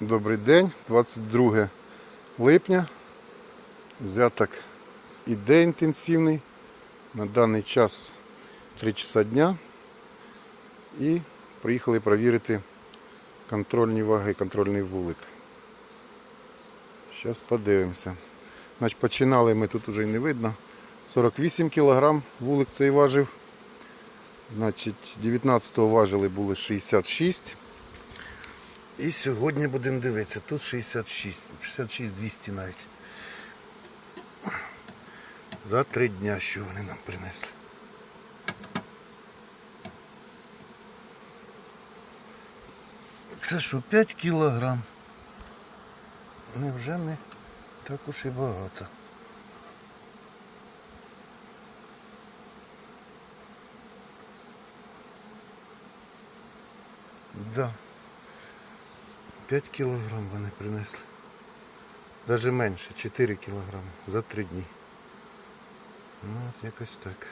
Добрий день, 22 липня. Взяток іде інтенсивний. На даний час 3 часа дня. І приїхали перевірити контрольні ваги, контрольний вулик. Зараз подивимося. Значить, починали ми тут уже й не видно. 48 кг вулик цей важив. Значить, 19-го важили були 66. І сьогодні будемо дивитися. Тут 66, 66 200 навіть. За три дня, що вони нам принесли. Це що, 5 кілограм? Невже не так уж і багато. Да. 5 кілограм вони принесли. Навіть менше, 4 кілограми за 3 дні. Ну от якось так.